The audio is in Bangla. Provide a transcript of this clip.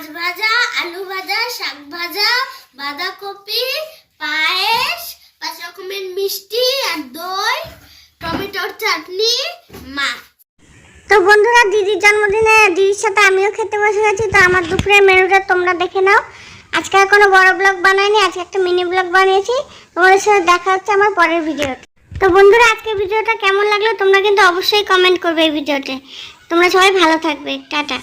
ভাজা মাছ ভাজা, আলু ভাজা, শাক ভাজা, বাঁধাকপি, পায়েস, পাঁচ রকমের মিষ্টি আর দই, টমেটোর চাটনি, মাছ। তো বন্ধুরা, দিদির জন্মদিনে দিদির সাথে আমিও খেতে বসে গেছি, তো আমার দুপুরের মেনুটা তোমরা দেখে নাও। আজকে আর কোনো বড় ব্লগ বানাইনি, আজকে একটা মিনি ব্লগ বানিয়েছি। তোমাদের সাথে দেখা হচ্ছে আমার পরের ভিডিওতে। তো বন্ধুরা আজকে ভিডিওটা কেমন লাগল তোমরা কিন্তু অবশ্যই কমেন্ট করবে এই ভিডিওতে। তোমরা সবাই ভালো থাকবে, টাটা।